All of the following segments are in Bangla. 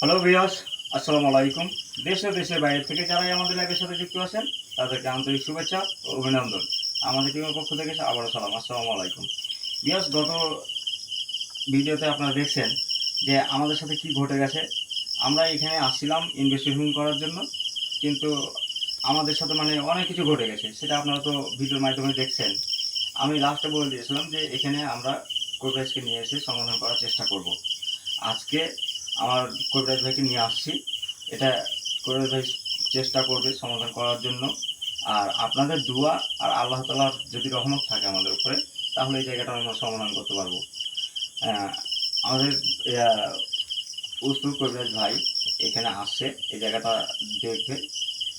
হ্যালো ভিয়াস আসসালামু আলাইকুম দেশ দেশের বাইরে থেকে যারাই আমাদের লাইভের সাথে যুক্ত আছেন, তাদেরকে আন্তরিক শুভেচ্ছা ও অভিনন্দন। আমাদের টিমের পক্ষ থেকে আবারও সালাম। আসসালামু আলাইকুম ভিয়াস গত ভিডিওতে আপনারা দেখছেন যে আমাদের সাথে কি ঘটে গেছে। আমরা এখানে আসছিলাম ইনভেস্টিগেশন করার জন্য, কিন্তু আমাদের সাথে মানে অনেক কিছু ঘটে গেছে, সেটা আপনারা তো ভিডিওর মাধ্যমে দেখছেন। আমি লাস্টে বলে দিয়েছিলাম যে এখানে আমরা কোভিডকে নিয়ে এসে সমাধান করার চেষ্টা করব। আজকে আমার কবিরাজ ভাইকে নিয়ে আসছি। এটা কবিরাজ ভাই চেষ্টা করবে সমাধান করার জন্য। আর আপনাদের দোয়া আর আল্লাহ তালার যদি রহমত থাকে আমাদের উপরে, তাহলে এই জায়গাটা আমরা সমাধান করতে পারব। আমাদের উস্তুর কবিরাজ ভাই এখানে আসছে, এই জায়গাটা দেখবে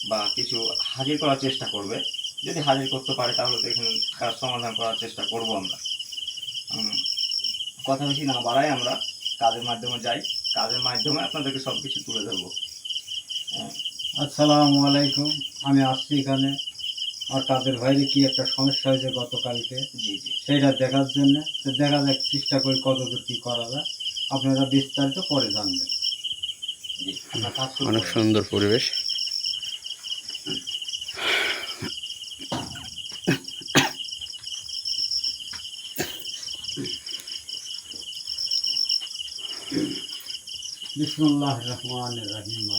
বা কিছু হাজির করার চেষ্টা করবে। যদি হাজির করতে পারে, তাহলে তো এখানে কাজ সমাধান করার চেষ্টা করব আমরা। কথা বেশি না বাড়াই আমরা, কাজের মাধ্যমে যাই। কাজের মাধ্যমে আপনাদেরকে সব কিছু তুলে ধরবো। হ্যাঁ, আসসালামু আলাইকুম। আমি আসছি এখানে। আর তাদের ভাইরে কি একটা সমস্যা হয়েছে গতকালকে? জি জি। সেইটা দেখার জন্য। তো দেখা যাক চেষ্টা করি কতদূর কী করা যায়। আপনারা বিস্তারিত পরে জানবেন। অনেক সুন্দর পরিবেশ। বিসমুল্লাহ রহমান রাহিম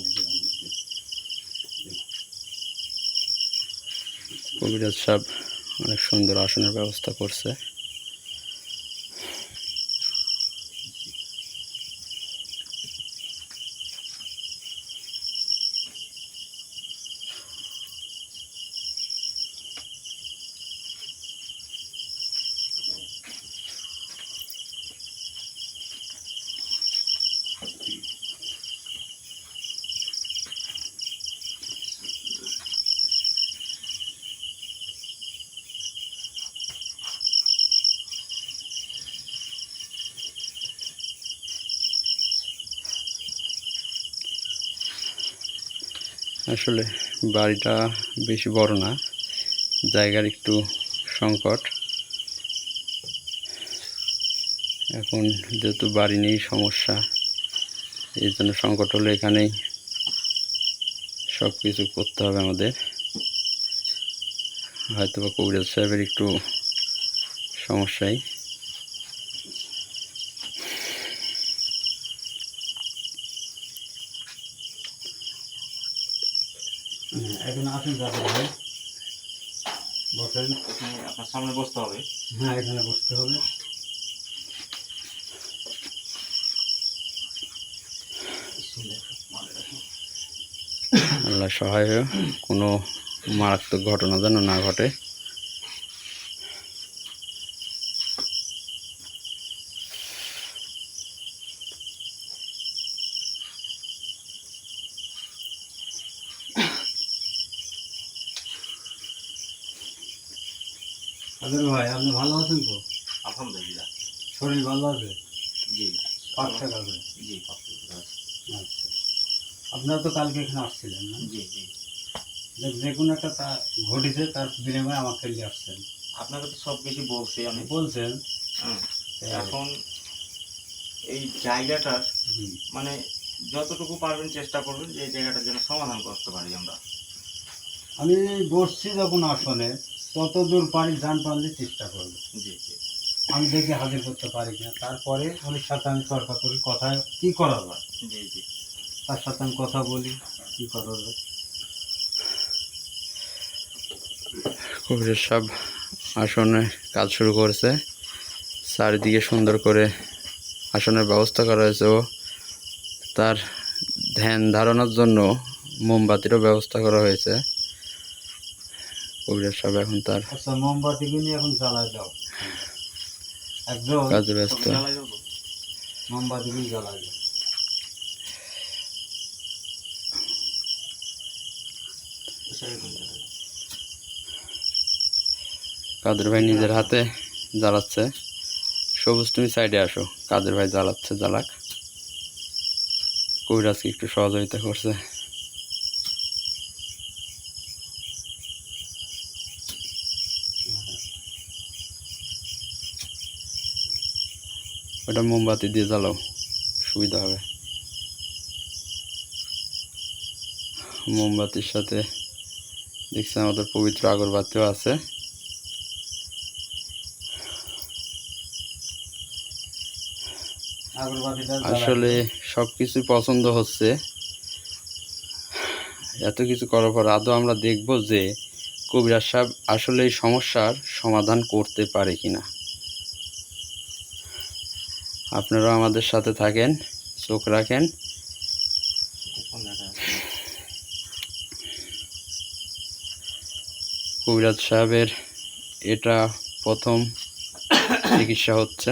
কবিরাজ সাহেব অনেক সুন্দর আসনের ব্যবস্থা করছে। আসলে বাড়িটা বেশি বড় না, জায়গার একটু সংকট। এখন যেহেতু বাড়ি নেই সমস্যা, এই জন্য সংকট হলে এখানেই সব কিছু করতে হবে আমাদের। হয়তো বা কবিরাজ সাহেবের একটু সমস্যাই। এখানে আসেন তাদের ভাই। বসেন। আপনার সামনে বসতে হবে। হ্যাঁ এখানে বসতে হবে। আল্লাহ সহায় কোনো মারাত্মক ঘটনা যেন না ঘটে তাদের ভাই আপনি ভালো আছেন তো আলহামদুলিল্লাহ শরীর ভালো আছে জি পাকশাক আছে জি পাপ্পু, আচ্ছা আপনারা তো কালকে এখানে আসছিলেন না? জি জি। যে- কোনো একটা তা ঘটেছে তার বিনিময়ে আমাকে নিয়ে আসছেন। আপনাকে তো সব কিছু বলছি আমি। বলছেন। এখন এই জায়গাটার মানে যতটুকু পারবেন চেষ্টা করবেন যে এই জায়গাটার যেন সমাধান করতে পারি আমরা। আমি বসছি যখন আসনে তত দূর পারি যান পারলে চেষ্টা করব। জি জি। আমি দেখি হাজির করতে পারি কিনা। তারপরে ওর সাথে আমি তর্কাতর্কি কথা কি করা যায়? জি জি। তার সাথে আমি কথা বলি কি করা যায়? কবিরের সব আসনে কাজ শুরু করেছে। চারিদিকে সুন্দর করে আসনের ব্যবস্থা করা হয়েছে ও। তার ধ্যান ধারণার জন্য মোমবাতিরও ব্যবস্থা করা হয়েছে। কবিরের সব এখন তার আচ্ছা মোমবাতিকে নিয়ে এখন জ্বালায় যাও একজন কাজে ব্যস্ত। দেবো? মোমবাতিকে জ্বালায় যাও কাদের ভাই নিজের হাতে জ্বালাচ্ছে? সবুজ, তুমি সাইডে আসো। কাদের ভাই জ্বালাচ্ছে, জ্বালাক। কবিরাজকে একটু সহযোগিতা করছে। ওটা মোমবাতি দিয়ে জ্বালাও, সুবিধা হবে। মোমবাতির সাথে দেখছি আমাদের পবিত্র আগরবাতিও আছে। আসলে সব কিছুই পছন্দ হচ্ছে। এত কিছু করার পর আদৌ আমরা দেখব যে কবিরাজ সাহেব আসলে এই সমস্যার সমাধান করতে পারে কিনা। আপনারাও আমাদের সাথে থাকেন চোখ রাখেন। কবিরাজ সাহেবের এটা প্রথম চিকিৎসা হচ্ছে।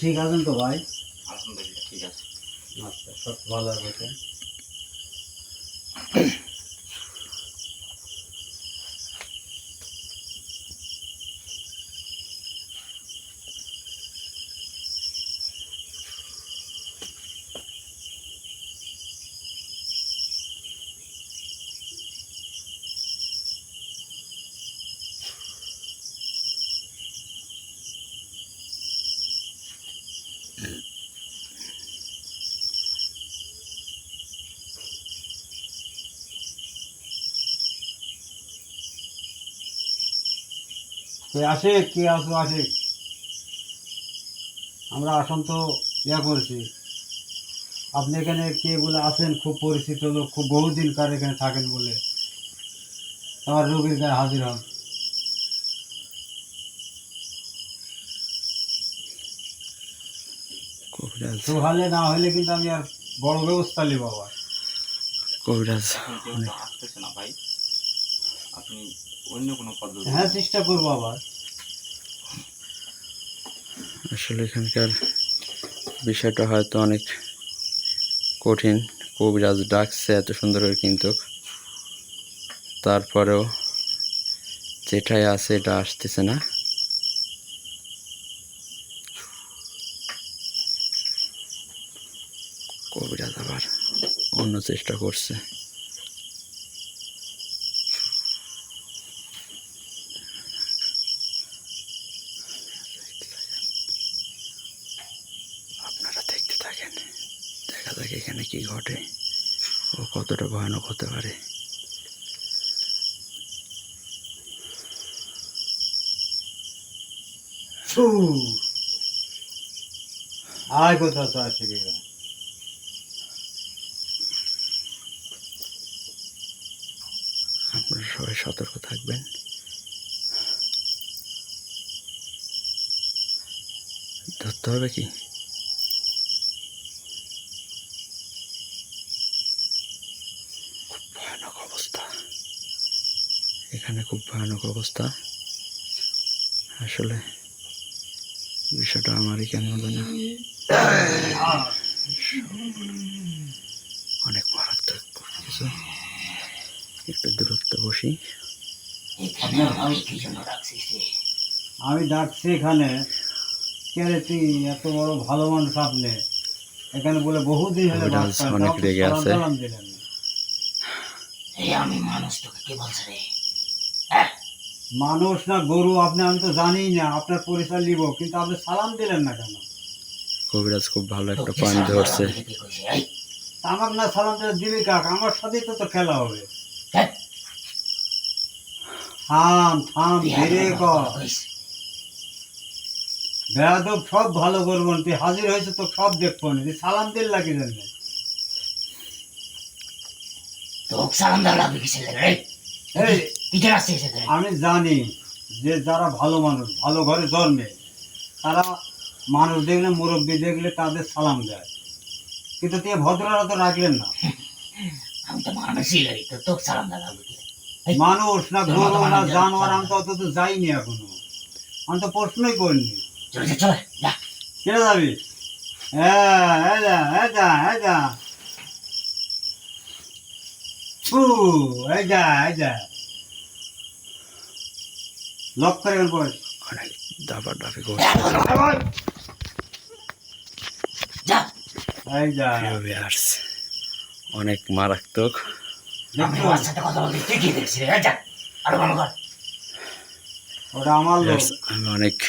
ঠিক আছেন তো ভাই? আলহামদুলিল্লাহ ঠিক আছে। আচ্ছা সব ভালো আছে তুই আসে কে আসো আসে। আমরা আসন তো ইয়া করেছি। আপনি এখানে কে বলে আসেন? খুব পরিচিত লোক খুব বহুদিন কার এখানে থাকেন বলে। আমার রোগীর গায়ে হাজির হন। হলে না হলে কিন্তু আমি আর বড় ব্যবস্থা নিব আবার। কবিরাজ। ভাই। আপনি অন্য কোনো পদ্ধতি হ্যাঁ চেষ্টা করব আবার। আসলে এখানকার বিষয়টা হয়তো অনেক কঠিন। কবিরাজ ডাকছে এত সুন্দর করে কিন্তু। তারপরেও যেটাই আছে এটা আসতেছে না। কবিরাজ আবার অন্য চেষ্টা করছে আপনারা দেখতে থাকেন দেখা যাক এখানে কি ঘটে। ও কতটা ভয়ানক হতে পারে? আয় তো আপনারা সবাই সতর্ক থাকবেন। ধরতে হবে কি খুব ভয়ানক অবস্থা এখানে খুব ভয়ানক অবস্থা। আসলে বিষয়টা আমারই কেন হলো না। অনেক মারাত্মক কিছু। একটু দূরত্ব বসি। আমি ডাকছি এখানে। কে তুই? এত বড় ভালো মানুষ আপনি। এখানে বলে বহুদিন হলে অনেক রেগে আছে। আমি মানুষ তোকে কে বলছে রে? মানুষ না গরু আপনি আমি তো জানি না আপনার পরিচয় নিব কিন্তু আপনি সালাম দিলেন না কেন? কবিরাজ খুব ভালো একটা পয়েন্ট ধরছে। কে আমাকে না সালাম দিলে দিবি কাক? আমার সাথেই তো তো খেলা হবে। থাম থাম ধীরে কর। সব ভালো করব তুই হাজির হয়েছে তো সব দেখব না তুই সালাম দিল লাগি জানবে তোকে সালাম দেওয়া লাগবে কিসের লেগে রে? তুই কেন আমি জানি যে যারা ভালো মানুষ ভালো ঘরে জন্মে তারা মানুষ দেখলে মুরব্বী দেখলে তাদের সালাম দেয়। কিন্তু তুই ভদ্রতা তো রাখলেন না। আমি তো মানুষ ছিলই, তো তোকে সালাম দেওয়া মানুষ না গরু না জানোয়ার আমি তো অত তো যাইনি এখনও। আমি তো প্রশ্নই করিনি। চলে চলে, যা। কেটে যাবি? হ্যাঁ এই যা এই যা এই যা। ফু, এই যা এই যা। লক করে গেল বস অনেক দাবা দাবি করছে। যা। এই যা। প্রিয় viewers, অনেক মারাত্মক। আমি অনেক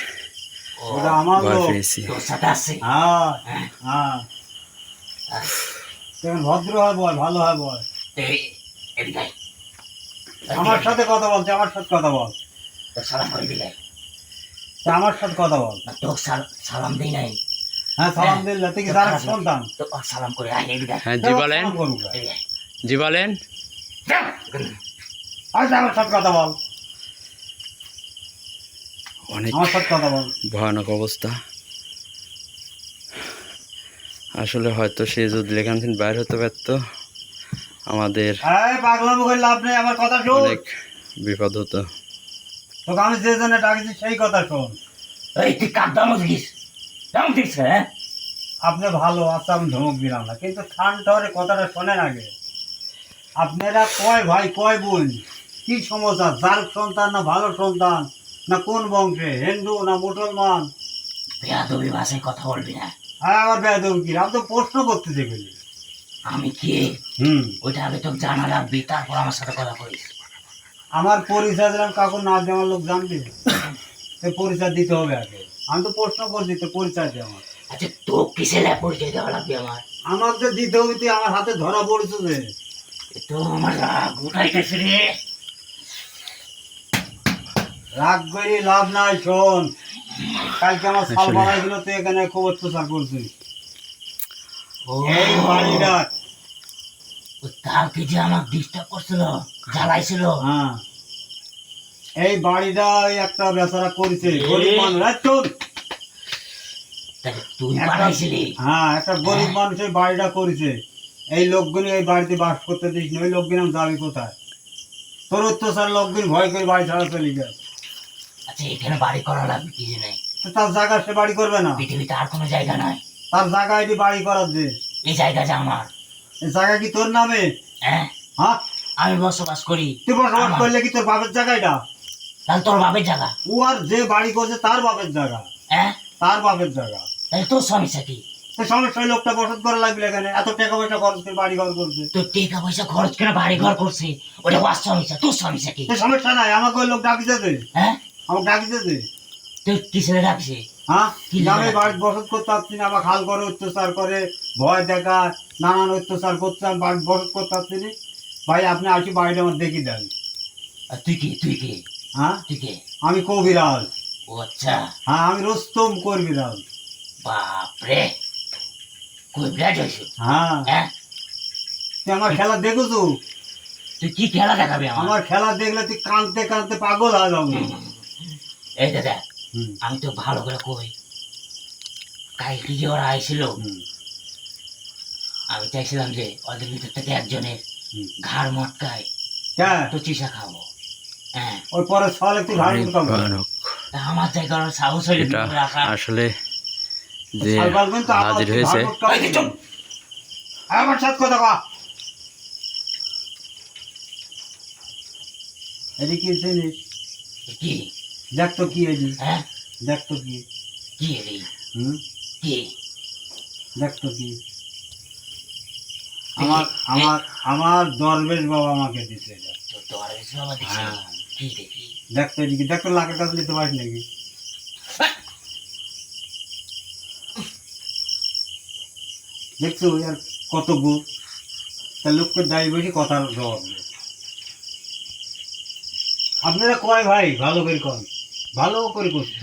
ভয় পেয়েছি। হ্যাঁ হ্যাঁ। হ্যাঁ। ভদ্র হয় বল ভালো হয় বল। আমার সাথে কথা বলছে আমার সাথে কথা বল। তোর সালাম করে দিলে। তা আমার সাথে কথা বল। না তোর সালাম দিই নাই। হ্যাঁ সালাম তুই কি তার সন্তান তো সালাম করে আয় এদিকে হ্যাঁ জি বলেন। এদিকে আয়। জি বলেন। আচ্ছা আমার সাথে কথা বল। অনেক আমার সাথে কথা বল। ভয়ানক অবস্থা। আসলে হয়তো সে যদি এখান থেকে বাইর হতে পারতো আমাদের এই পাগলামো করে লাভ নেই আমার কথা অনেক বিপদ হতো। তোকে আমি যে জন্য ডাকছি সেই কথা শোন। এই তুই কার দাম দিস দাম দিস হ্যাঁ? আপনি ভালো আচ্ছা আমি ধমক দিলাম না কিন্তু থান টরে কথাটা শোনেন আগে। আপনারা কয় ভাই কয় বোন? কি সমস্যা? যার সন্তান না ভালো সন্তান? না কোন বংশে? হিন্দু না মুসলমান? বেয়াদবি ভাষায় কথা বলবি না। হ্যাঁ আমার বেদম কি? আমি তো প্রশ্ন করতে গেলি আমি কে? হুম। ওইটা আগে তোকে জানা রাখবি তারপর আমার সাথে কথা করিস আমার পরিচয় দিলাম কাকুর না দেওয়ার লোক জানবে। সে পরিচয় দিতে হবে আগে। আমি তো প্রশ্ন করছি তো পরিচয় দে আমার। আচ্ছা তো কিসে পরিচয় দেওয়া লাগবে আমার? আমার যে দিতে হবে তুই আমার হাতে ধরা পড়েছে যে। তো আমার রাগ উঠাইতেছে রে। রাগ করে লাভ নাই শোন। কালকে আমার সাল আসলে- বানাই তুই এখানে খুব অত্যাচার করছিস। ও। এই বাড়িটা কালকে যে আমার ডিস্টার্ব করছিল জ্বালাইছিল। হ্যাঁ। এই বাড়িটা একটা বেচারা করেছে গরিব মানুষ তাহলে তুই বানাইছিলি? হ্যাঁ একটা গরিব মানুষ এই বাড়িটা করেছে। এই লোকগুলি এই বাড়িতে বাস করতে দিস না ওই লোকগুলি আমি যাবি কোথায়? তোর অত্যাচার লোকগুলি ভয় করে বাড়ি ছাড়া চলে যায় আচ্ছা এখানে বাড়ি করা লাগবে কি নাই তো তার জায়গা সে বাড়ি করবে না। পৃথিবীতে আর কোনো জায়গা নাই। তার জায়গা এটি বাড়ি করার যে এই জায়গা যে আমার। জায়গা কি তোর নামে? হ্যাঁ। হ্যাঁ? আমি বসবাস করি। তুই বসবাস করলে কি তোর বাপের জায়গা এটা? তাহলে তোর বাপের জায়গা। ও আর যে বাড়ি করছে তার বাপের জায়গা। হ্যাঁ? তার বাপের জায়গা। তাহলে তোর সমস্যা কি? তো সমস্যা ওই লোকটা বসত করা লাগবে এখানে। এত টাকা পয়সা খরচ করে বাড়ি ঘর করছে। তোর টাকা পয়সা খরচ করে বাড়ি ঘর করছে। ওটা ওয়ার সমস্যা। তোর সমস্যা কি? তো সমস্যা নাই। আমাকে ওই লোক ডাকিছে দে হ্যাঁ? আমাকে ডাকিছে দে তুই কিসে রাখছে হ্যাঁ? লাগবে? বাড়ি বসত করতে পারছি না আমার খাল করে অত্যাচার করে ভয় দেখা নানান অত্যাচার আমি বাড়ি বসত করতে পারছি না ভাই আপনি আসি বাড়িটা আমার দেখি দেন। আর তুই কি? তুই কি? হ্যাঁ? তুই কে? আমি কবিরাজ। ও আচ্ছা। হ্যাঁ আমি রোস্তম কবিরাজ। বাপরে! কই বিরাট হ্যাঁ। হ্যাঁ? তুই আমার খেলা দেখেছ? তুই কি খেলা দেখাবি আমার? খেলা দেখলে তুই কাঁদতে কাঁদতে পাগল হয়ে যাব। এই দাদা আমি তো ভালো করে কই। কালকে যে ওরা আইছিল। আমি চাইছিলাম যে ওদের ভিতর থেকে একজনের ঘাড় মটকায় হ্যাঁ। তো চিসা খাব। হ্যাঁ। ওই পরে সকালে তুই ঘাড় মুটকাবো। আমার জায়গার সাহস হইলে রাখা? আসলে যে হাজির হয়েছে ঘাড় মুটকাবো। এই যে চুপ। আমার সাথে কথা কয়া। এদিকে কি কি? দেখ তো কি এদি হ্যাঁ? দেখ তো কি। কি হুম? কি? দেখ তো কি। আমার আমার আমার দরবেশ বাবা আমাকে দিছে এটা তো তোর বাবা দিছে হ্যাঁ। কি দেখি দেখ তো এদিকে দেখ তো লাখের কাছে নিতে পারিস নাকি। দেখছ আর কত গু। তা লোককে দায়ী বেশি কথার জবাব আপনারা কয় ভাই? ভালো করে কন। ভালো করে করছি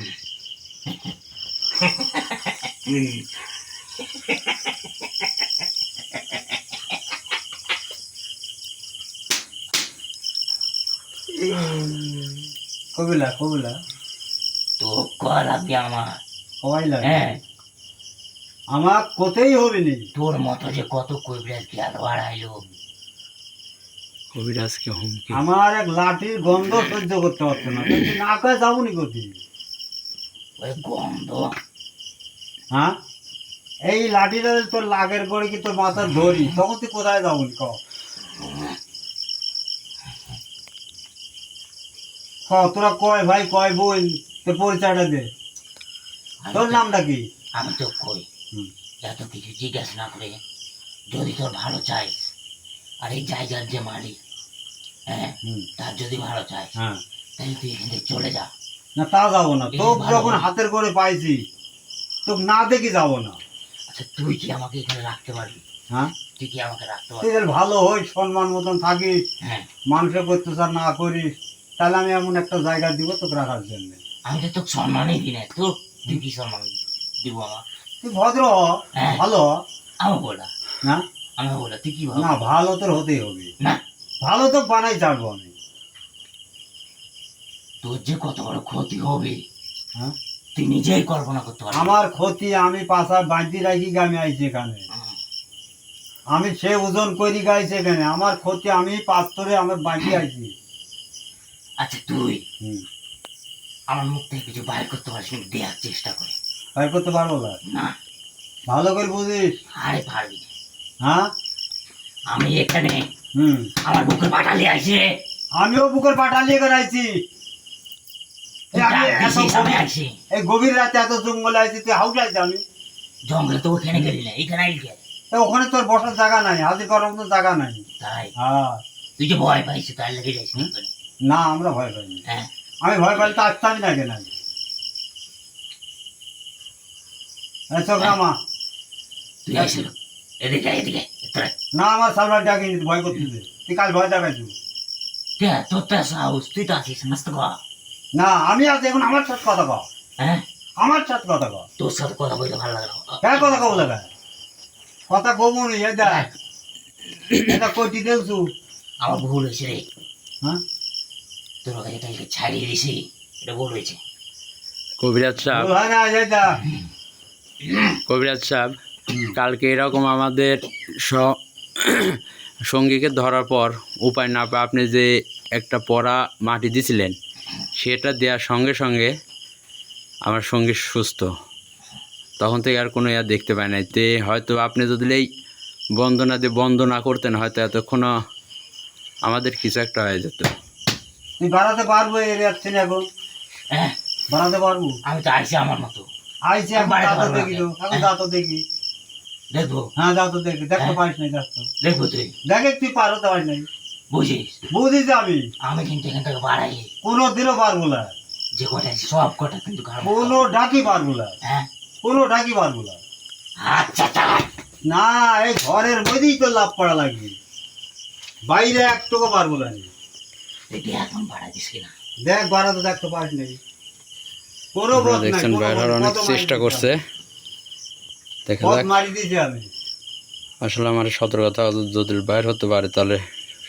কবিলা কবিলা। তো কয়া লাগবে আমার? সবাই লাগে হ্যাঁ। আমার কোথায় হবে নি? তোর মতো যে কত কবিরাজ কি আলো আড়াইলো কবিরাজকে হুমকি। আমার এক লাঠির গন্ধ সহ্য করতে পারছে না। কিন্তু না কয়ে যাব নি ওই গন্ধ। হ্যাঁ? এই লাঠিটা তোর লাগের করে কি তোর মাথা ধরি তখন তুই কোথায় যাব নি ক? ক তোরা কয় ভাই কয় বোন? তো পরিচয়টা দে। আমি তোর তো- নামটা কি? আমি তো কই। হুম। এত কিছু জিজ্ঞাসা না করে যদি তোর ভালো চাইস আর এই জায়গার যে মালিক হ্যাঁ তার যদি ভালো চাইস হ্যাঁ। তাহলে তুই এখান থেকে চলে যা। না তা যাব না। যখন হাতের করে পাইছি তোকে না দেখি যাব না। আচ্ছা তুই কি আমাকে এখানে রাখতে পারবি? হ্যাঁ? তুই কি আমাকে রাখতে পারবি? ভালো হই সম্মান মতন থাকিস হ্যাঁ। মানুষের অত্যাচার না করিস তাহলে আমি এমন একটা জায়গা দিব তোকে রাখার জন্য। আমি তো তোকে সম্মানই দিই না। তুই কি সম্মান দিব আমার? তুই ভদ্র হ্যাঁ। ভালো আমি বলা হ্যাঁ আমি বলা তুই কি না ভালো তোর হতেই হবে। না। ভালো তো বানাই ছাড়বো আমি তোর যে কত বড় ক্ষতি হবে হ্যাঁ? তুই নিজেই কল্পনা করতে পারবি। আমার ক্ষতি আমি পাশা বাঁধি রাখি আমি আইছি এখানে। আমি সে ওজন করি গাইছি এখানে। আমার ক্ষতি আমি আমার বাঁধি আইছি। আচ্ছা তুই আমার মুখ থেকে কিছু বাইর করতে পারিস দেওয়ার চেষ্টা করে। তাই করতে পারব না? না। ভালো করে বুঝিস। আরে পারবি হ্যাঁ? আমি এখানে হুম। আমার বুকে পাঠালি আসে। আমিও বুকের পাটা নিয়ে করে আইছি। এই গভীর- রাতে এত জঙ্গলে আইছি তুই হাউস আইছি আমি। জঙ্গলে তো ওখানে গেলি না এখানে আইলি কে? ওখানে তোর বসার জায়গা নাই হাজির করার মতো জায়গা নাই। তাই? হ্যাঁ। তুই যে ভয় পাইছি তার লেগে? এখানে। না আমরা ভয় পাইনি। হ্যাঁ। আমি ভয় পাইলে তো আসতামই না কেন আমি চক্রামা তুই আসিল এদিকে এদিকে। না আমার সামনে ডাকি ভয় করতেছে। তুই কাল ভয় দেখাইছু কে? তোর তো সাহস তুই তো আছিস কর না আমি আছি এখন আমার সাথে কথা কও। হ্যাঁ? আমার সাথে কথা কও। তোর সাথে কথা বলতে ভালো লাগে না। হ্যাঁ কথা কব লাগা কথা কব নি এই দেখ। এটা কইটি দেখছু আমার ভুল হয়েছে রে। হ্যাঁ? তোর কাছে এটাকে ছাড়িয়ে দিছি এটা ভুল হয়েছে। কবিরাজ সাহেব। হয় না দেখ। কবিরাজ সাহেব। কালকে এরকম আমাদের স- সঙ্গীকে ধরার পর উপায় না পেয়ে আপনি যে একটা পড়া মাটি দিছিলেন সেটা দেওয়ার সঙ্গে সঙ্গে আমার সঙ্গী সুস্থ। তখন থেকে আর কোনো ইয়া দেখতে পাই নাই। তে হয়তো আপনি যদি এই বন্দনা দিয়ে বন্ধ না করতেন হয়তো এতক্ষণও আমাদের কিছু একটা হয়ে যেত। তুই বাড়াতে পারব এই যাচ্ছে না এখন? হ্যাঁ। বাড়াতে পারব? আমি তো আইছি আমার মতো। পারব না দেখি এখন দেখি। দেখব হ্যাঁ যা তো দেখি। দেখতে হ্যাঁ। পারিস নাই দেখ তো দেখব তুই। দেখে তুই পারো তো পারিস নাই? বুঝিস? বুঝিস আমি। আমি কিন্তু এখান থেকে বাড়াই কোনো দিনও পারব না। যে কটা সব কটা কিন্তু কোনো ডাকি পারব না। হ্যাঁ। কোনো ডাকি পারব না। আচ্ছা চালাই না এই ঘরের মধ্যেই তো লাভ করা লাগবে। বাইরে একটুকু পারব না। দেখি এখন দিস কিনা? দেখ বাড়াতে দেখতে পারিস নাই। কোনো দেখছেন কোনো অনেক চেষ্টা করছে। দেখা যাক। আমি। আসলে আমার সতর্কতা যদি বাইর হতে পারে তাহলে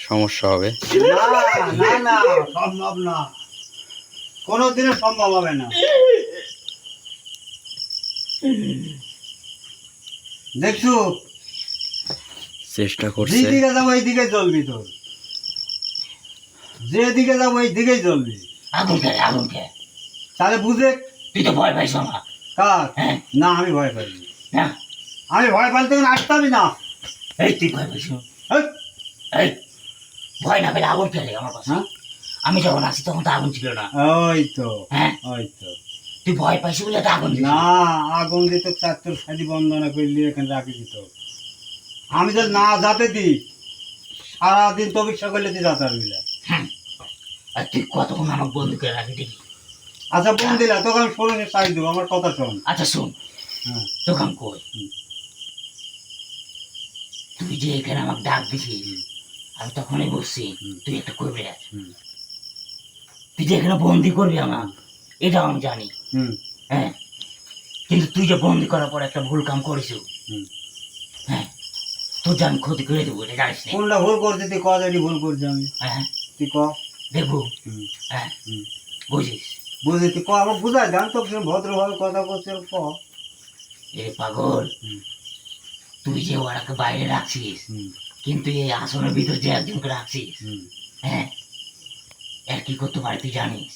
সমস্যা হবে। না না না সম্ভব না। কোনোদিনও সম্ভব হবে না। দেখছু? চেষ্টা করছে। যেদিকে যাব এই দিকে চলবি তোর। যেদিকে যাব এই দিকেই চলবি আগুন খেলে আগুন খেয়ে তাহলে বুঝে তুই তো ভয় পাইছ না কার? হ্যাঁ। না আমি ভয় পাই না আমি ভয় পাইলে তখন আসতামই না। এই তুই ভয় পাইছ এই। ভয় না পেলে আগুন খেলে আমার পাশে। হ্যাঁ? আমি যখন আসি তখন তো আগুন ছিল না। ওই তো হ্যাঁ? ওই তো। তুই ভয় পাইছি বলে তো আগুন। না। আগুন দিত চারটোর সাজি বন্দনা করলি এখানে রাখি দিত আমি তো না যাতে দি সারাদিন তো অভিজ্ঞা করলে তুই যাতে পারবি না। হুম। আর তুই কতক্ষণ আমাকে বন্ধু করে রাখি দেখি। আচ্ছা বোন দিলা তোকে আমি ষোলো সাইজ দেবো আমার কথা শোন। আচ্ছা শোন। হ্যাঁ আমি কই? তুই যে এখানে আমাকে ডাক দিছিস আমি তখনই বসছি তুই একটা করবি হুম। তুই যে এখানে বন্দি করবি আমার এটাও আমি জানি। হ্যাঁ কিন্তু তুই যে বন্দি করার পর একটা ভুল কাম করিস হুম। হ্যাঁ তোর আমি ক্ষতি করে দেবো এটা জানিস না। কোনটা ভুল করছি তুই ক জানি ভুল করছি আমি। হ্যাঁ তুই ক? দেখব। হুম। হ্যাঁ বুঝিস। বুঝলি তুই ক? আমার বুঝাই জান তো ভদ্রভাবে কথা করছে ক? এ পাগল তুই যে ওরাকে বাইরে রাখছিস হুম। কিন্তু এই আসনের ভিতর যে একজনকে রাখছিস হুম। হ্যাঁ? এর কি করতে পারে তুই জানিস?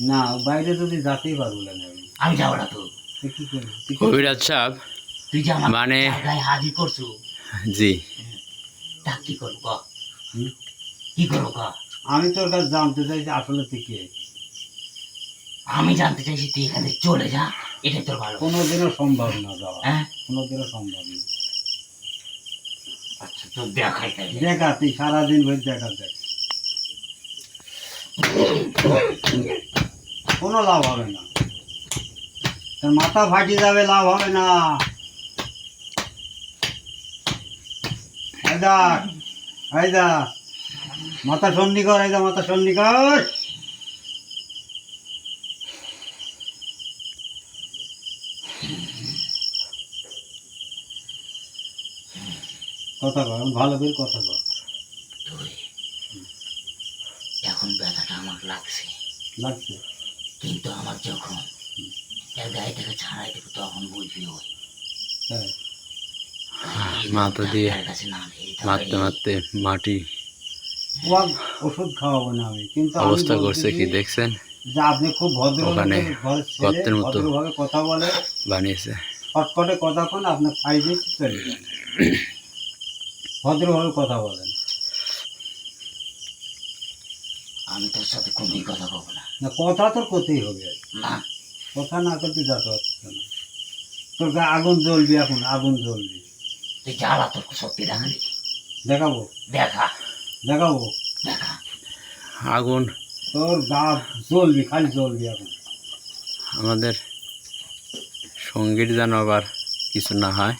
না বাইরে যদি যেতেই পারব না আমি যাব না তো। তুই তুই কি- কবিরাজ সাহেব তুই যে আমার মানে- হাজির করছু। জি। তা কি করব ক? করব ক? আমি তোর কাছে জানতে চাই যে আসলে তুই কে? আমি জানতে চাইছি তুই এখান চলে যা এটাই তোর ভালো। কোনোদিনও সম্ভব না যাওয়া। হ্যাঁ? কোনোদিনও সম্ভব না। আচ্ছা তোর দেখাই তাই দেখা তুই সারাদিন ভোর দেখা দেখ। কোনো লাভ হবে না। তোর মাথা ফাটি যাবে লাভ হবে না। হায়দা হায়দা মাথা সন্ধি কর হায়দা মাথা সন্ধি কর। কথা কর ভালো করে কথা কর তুই এখন ব্যথাটা আমার লাগছে। লাগছে? কিন্তু আমার যখন এর গায়ে থেকে ছাড়াই দেবো তখন বুঝবি ওই। হ্যাঁ মাথা দিয়ে মারতে মারতে মাটি ওষুধ খাওয়াবো না আমি কিন্তু অবস্থা করছে কি দেখছেন? যে আপনি খুব ভদ্র ওখানে গর্তের মতো। ভদ্রভাবে কথা বলে। বানিয়েছে। শর্টকটে কথা কোন আপনার সাইডে চলে যান ভদ্রভাবে কথা বলেন। আমি তোর সাথে কোনোই কথা বলব না। না কথা তোর করতেই হবে। না। কথা না করতে যাতে পারছিস না। তোর গায়ে আগুন জ্বলবি এখন আগুন জ্বলবি। তুই জ্বালা তোর সত্যি দেখা দেখাবো? দেখা। দেখাবো? দেখা। আগুন। তোর জ্বলবি খালি জ্বলবি এখন। আমাদের সঙ্গীর যেন আবার কিছু না হয়।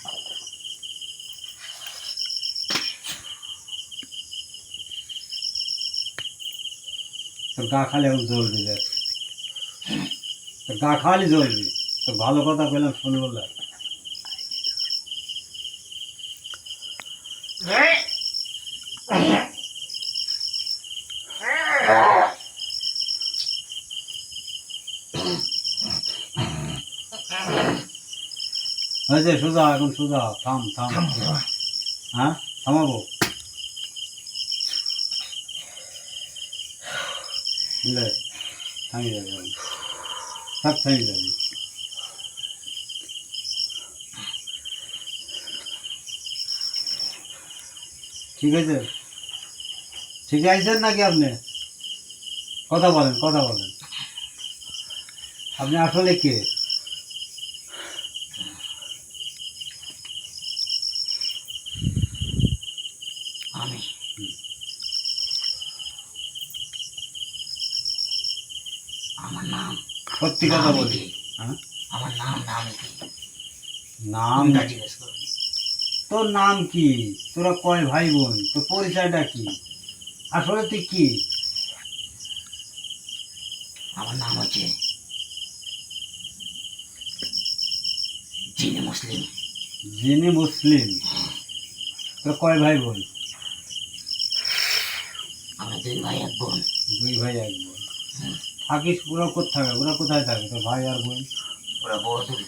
তোর গা খালি এখন জ্বলবি দেখ। তোর গা খালি জ্বলবি। তোর ভালো কথা পেলাম শুনব না। হয়েছে সোজা এখন সোজা থাম থাম। হ্যাঁ? থামাবো? বুঝলে থামিয়ে যাবে। সব থামিয়ে যাবে। ঠিক আছে? ঠিক আছেন নাকি আপনি? কথা বলেন কথা বলেন। আপনি আসলে কে? সত্যি কথা বলি। হ্যাঁ? আমার নাম নাম কি? নাম জিজ্ঞেস করবি? তোর নাম কি? তোরা কয় ভাই বোন তোর পরিচয়টা কি? আসলে তুই কি? আমার নাম হচ্ছে জিনে মুসলিম। যিনি মুসলিম? তোর কয় ভাই বোন আমরা দুই ভাই এক বোন। দুই ভাই এক বোন। থাকিস ওরা কোথায় থাকে ওরা কোথায় থাকে তোর ভাই আর বোন? ওরা বড় থাকে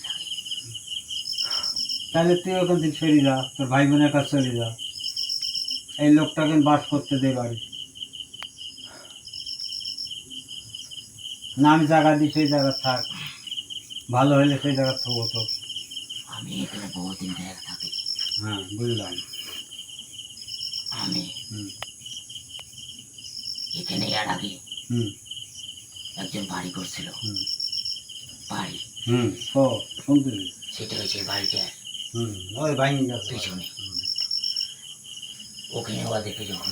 তাহলে তুই ওখান থেকে সরে যা তোর ভাই বোনের কাছে চলে যা। এই লোকটাকে বাস করতে দে বাড়ি। না আমি জায়গা দিই সেই জায়গা থাক। ভালো হলে সেই জায়গা থাকব তো আমি এখানে বহুদিন থেকে থাকি। হ্যাঁ বুঝলাম। আমি হুম। এখানে এর আগে হুম। একজন বাড়ি করছিল। বাড়ি? হুম। ও সেটা হচ্ছে বাড়িটার হুম ওই ভাঙি গেছে পিছনে। যখন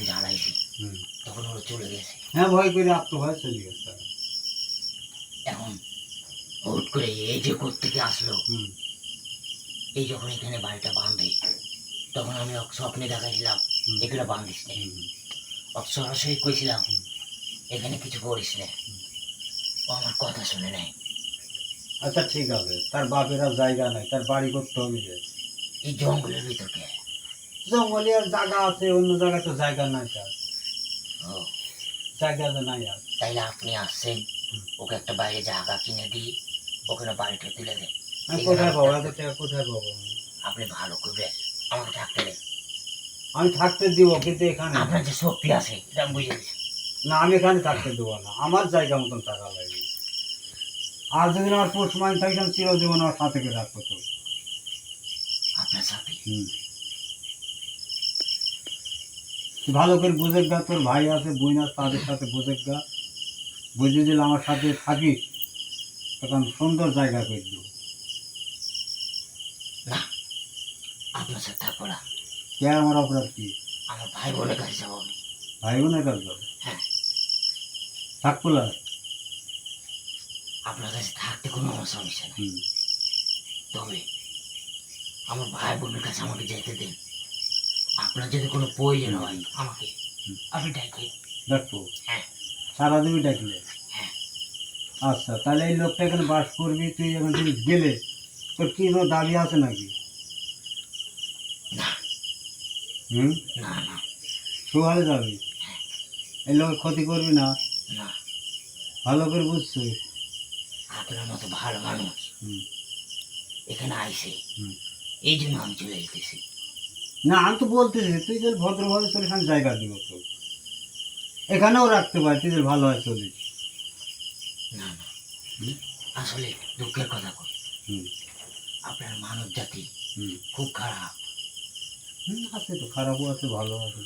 তখন ওরা চলে গেছে। হ্যাঁ ভয় করে আত্মভয় চলে গেছে এখন হুট করে এই যে থেকে আসলো এই যখন এখানে বাড়িটা বাঁধে তখন আমি স্বপ্নে দেখাইছিলাম। এখানে বাঁধিস নে। সরাসরি কইছিলাম এখানে কিছু করিস না। আমার কথা শুনে নেই। আচ্ছা ঠিক আছে। তার বাপের আর জায়গা নাই তার বাড়ি করতে হবে যে। এই জঙ্গলের ভিতরে জঙ্গলে আর জায়গা আছে অন্য জায়গায় তো জায়গা নাই তার। ও। জায়গা তো নাই আর। তাইলে আপনি আসছেন ওকে একটা বাইরে জায়গা কিনে দিই ওখানে বাড়িটা তুলে দেন আমি কোথায় পাবো? এত টাকা কোথায় পাবো আপনি ভালো করবে আমাকে থাকতে দেন। আমি থাকতে দিব কিন্তু এখানে আপনার যে শক্তি আছে এটা আমি বুঝে গেছি। না আমি এখানে থাকতে দেবো না। আমার জায়গা মতন টাকা লাগবে আর যদি আমার পোষ মাইন থাকতাম চিরজীবন আমার সাথে করে রাখতো তো। আপনার সাথে? ভালো করে বুঝে গা তোর ভাই আছে বোন আছে তাদের সাথে বুঝে গা। বুঝে দিলে আমার সাথে থাকিস তখন সুন্দর জায়গা করে দেবো। না আপনার সাথে থাকব না। কে আমার অপরাধ কি? আমার ভাই বলে কাছে যাব আমি। ভাই বোনের কাজ যাবে হ্যাঁ থাকব না আপনার কাছে থাকতে কোনো আমার সমস্যা নেই হুম তবে আমার ভাই বোনের কাছে আমাকে যেতে দিন আপনার যদি কোনো প্রয়োজন হয় আমাকে হুম। আপনি ডাকে দেখব হ্যাঁ সারা দিবি ডাকলে হ্যাঁ আচ্ছা তাহলে এই লোকটা এখানে বাস করবি তুই এখান থেকে গেলে তোর কি কোনো দাবি আছে নাকি না হুম না না সুহালে যাবি এই লোকের ক্ষতি করবি না। না। ভালো করে বুঝছিস আপনার মতো ভালো মানুষ হুম। এখানে আইসে হুম। এই জন্য আমি চলে যেতেছি। না আমি তো বলতেছি তুই যদি ভদ্রভাবে চলে এখানে জায়গা দিব তো এখানেও রাখতে পারি তুই যদি ভালো হয় চলিস। না না। হুম? আসলে দুঃখের কথা কই। হুম। আপনার মানব জাতি হুম। খুব খারাপ। হুম আছে তো খারাপও আছে ভালো আছে।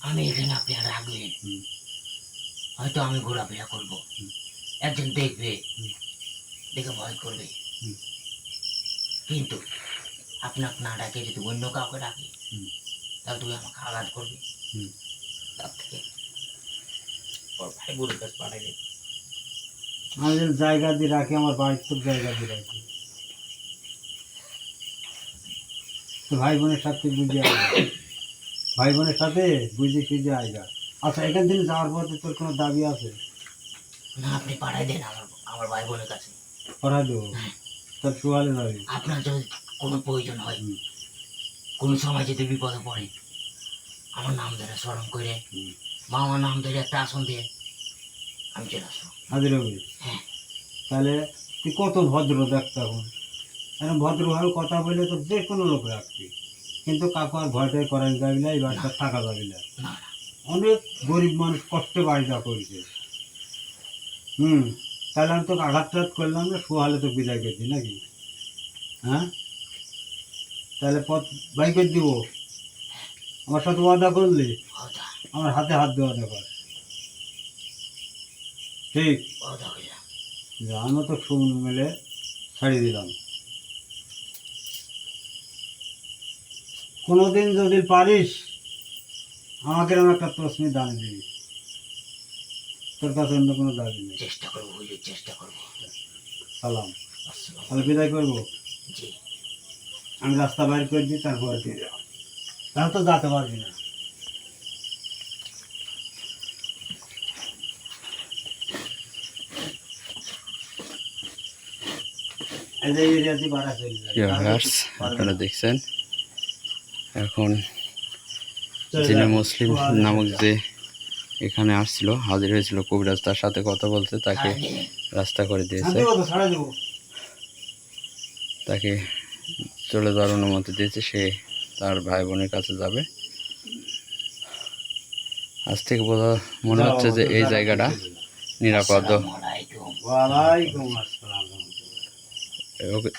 আমি এখানে আপনি আর রাখবেন হয়তো আমি ঘোরাফেরা করব। একজন দেখবে, দেখে ভয় করবে। কিন্তু আপনাকে না ডাকে যদি অন্য কাউকে ডাকে, তাহলে তুমি আমাকে আঘাত করবে। তার থেকে ভাই বোনের কাছে পাঠাইলে আমি যদি জায়গা দিয়ে রাখি, আমার বাড়ির তো জায়গা দিয়ে রাখি। ভাই বোনের সাথে বুঝে আয়গা ভাই বোনের সাথে বুঝে সুঝে আয়গা আচ্ছা এখান থেকে যাওয়ার পথে তোর কোনো দাবি আছে? না আপনি পাঠাই দেন আমার আমার ভাই বোনের কাছে। করা দেবো। হ্যাঁ। তোর সুয়ালে যাবি আপনার যদি কোনো প্রয়োজন হয়। কোনো সময় যদি বিপদে পড়ে আমার নাম ধরে স্মরণ করে হুম। মা আমার নাম ধরে একটা আসন দিয়ে আমি চলে আসব। হাজির হবি? হ্যাঁ। তাহলে তুই কত ভদ্র দেখতে এখন এখন ভদ্রভাবে কথা বললে তো যে কোনো লোক রাখবি। কিন্তু কাকু আর ভয়টাই করেন যাবি না এই বাড়িটা থাকা যাবি না না। অনেক গরিব মানুষ কষ্টে বাড়িটা করেছে। হুম তাহলে আমি তোকে আঘাত টাঘাত করলাম না সোহালে তো বিদায় করছি নাকি? হ্যাঁ? তাহলে পথ বাই করে দিব। আমার সাথে ওয়াদা করলি? আমার হাতে হাত দেওয়া দেবার ঠিক? যে। তো সুন মেলে ছাড়িয়ে দিলাম। কোনোদিন যদি পারিস আমাকে এরকম একটা প্রশ্ন দান দিবি তোর কাছে অন্য কোনো দাবি নেই। চেষ্টা করব হুজুর চেষ্টা করব। সালাম। আসসালাম তাহলে বিদায় করব? জি। আমি রাস্তা বাইর করে দিই তারপরে দিয়ে যাও তাহলে তো যেতে পারবি না। আপনারা দেখছেন। এখন যিনি মুসলিম নামক যে এখানে আসছিল হাজির হয়েছিল কবিরাজ তার সাথে কথা বলতে তাকে রাস্তা করে হ্যাঁ, দিয়েছে। তাকে চলে যাওয়ার অনুমতি দিয়েছে সে তার ভাই বোনের কাছে যাবে। আজ থেকে বোঝা মনে হচ্ছে যে এই জায়গাটা নিরাপদ। ওকে।